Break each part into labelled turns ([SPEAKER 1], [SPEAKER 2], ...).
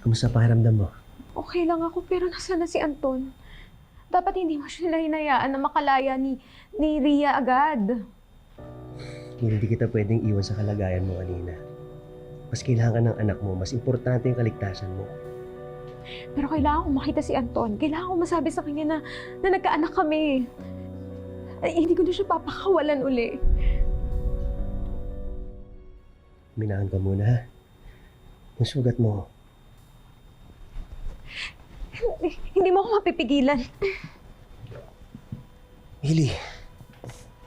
[SPEAKER 1] Kamusta pakiramdam mo?
[SPEAKER 2] Okay lang ako, pero nasa na si Anton? Dapat hindi mo sila hinayaan na makalaya ni, ni Ria agad.
[SPEAKER 1] Hindi kita pwedeng iwan sa kalagayan mo kanina. Mas kailangan ka ng anak mo, mas importante yung kaligtasan mo.
[SPEAKER 2] Pero kailangan ko makita si Anton. Kailangan ko masabi sa kanya na, na nagkaanak kami. Ay, hindi ko na siya papakawalan uli.
[SPEAKER 1] Minahan ka muna, ha? Yung sugat mo,
[SPEAKER 2] Hindi, mo ako mapipigilan.
[SPEAKER 1] Hili,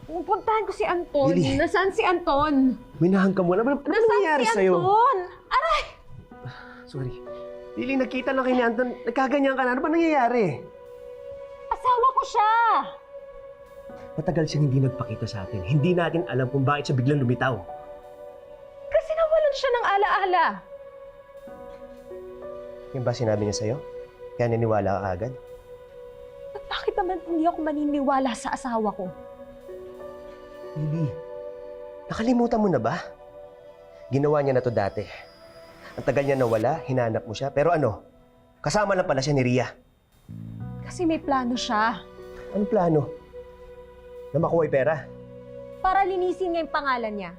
[SPEAKER 2] Pupuntahan ko si Anton.
[SPEAKER 1] Lily.
[SPEAKER 2] Nasaan si Anton?
[SPEAKER 1] minahan ka muna. Ano,
[SPEAKER 2] Nasaan
[SPEAKER 1] nangyayari
[SPEAKER 2] si
[SPEAKER 1] sa'yo?
[SPEAKER 2] Anton? Aray!
[SPEAKER 1] Sorry. Lili, nagkita lang kay ni Anton. Nagkaganyan ka na. Ano ba nangyayari?
[SPEAKER 2] Asawa ko siya!
[SPEAKER 1] Matagal siyang hindi nagpakita sa atin. Hindi natin alam kung bakit siya biglang lumitaw.
[SPEAKER 2] Kasi nawalan siya ng alaala.
[SPEAKER 1] Yan ba sinabi niya sa'yo? Kaya naniwala ka agad?
[SPEAKER 2] At bakit naman hindi ako maniniwala sa asawa ko?
[SPEAKER 1] Lili, nakalimutan mo na ba? Ginawa niya na to dati. Ang tagal niya nawala, hinanap mo siya. Pero ano, kasama lang pala siya ni Ria.
[SPEAKER 2] Kasi may plano siya.
[SPEAKER 1] Anong plano? Na makuha pera.
[SPEAKER 2] Para linisin niya yung pangalan niya.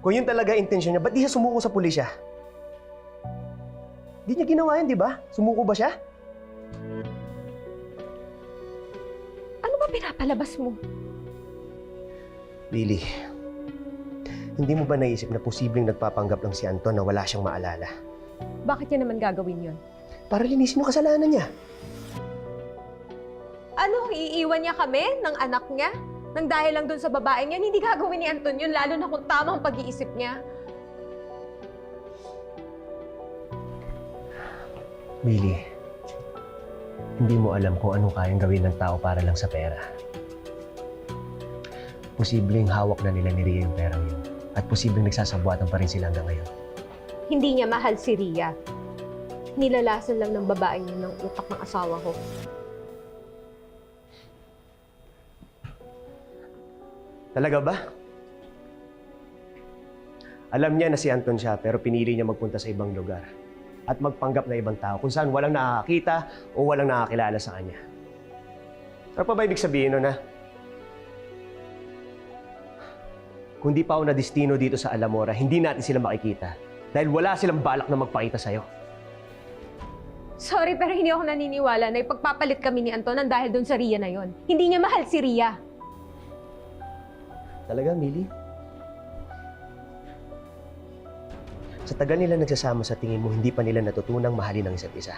[SPEAKER 1] Kung yun talaga intensyon niya, ba't di siya sumuko sa pulisya? Di niya ginawa yun, di ba? Sumuko ba siya?
[SPEAKER 2] Ano ba pinapalabas mo?
[SPEAKER 1] Lily, hindi mo ba naisip na posibleng nagpapanggap lang si Anton na wala siyang maalala?
[SPEAKER 2] Bakit niya naman gagawin yon?
[SPEAKER 1] Para linisin yung kasalanan niya.
[SPEAKER 2] Ano, iiwan niya kami ng anak niya? Nang dahil lang doon sa babaeng yan, hindi gagawin ni Anton yun, lalo na kung tama ang pag-iisip niya.
[SPEAKER 1] Lily, hindi mo alam kung anong kayang gawin ng tao para lang sa pera. Posibleng hawak na nila ni Ria yung perang yun. At posibleng nagsasabuatan pa rin sila hanggang ngayon.
[SPEAKER 2] Hindi niya mahal si Ria. Nilalasan lang ng babaeng yun ng utak ng asawa ko.
[SPEAKER 1] Talaga ba? Alam niya na si Anton siya pero pinili niya magpunta sa ibang lugar at magpanggap na ibang tao kung saan walang nakakita o walang nakakilala sa kanya. Ano pa ba ibig sabihin nun, ha? Kung di pa ako na destino dito sa Alamora, hindi natin sila makikita dahil wala silang balak na magpakita sa'yo.
[SPEAKER 2] Sorry, pero hindi ako naniniwala na ipagpapalit kami ni Anton nang dahil doon sa Ria na yon. Hindi niya mahal si Ria.
[SPEAKER 1] Talaga, Millie? Sa tagal nila nagsasama sa tingin mo, hindi pa nila natutunang mahalin ang isa't isa.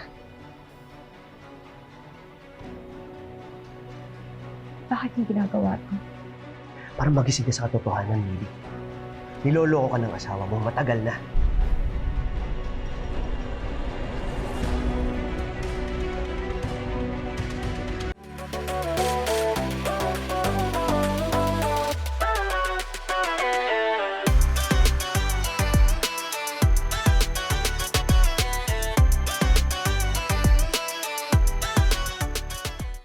[SPEAKER 2] Bakit niya ginagawa to?
[SPEAKER 1] Para magising ka sa katotohanan, Millie. Niloloko ka ng asawa mo matagal na.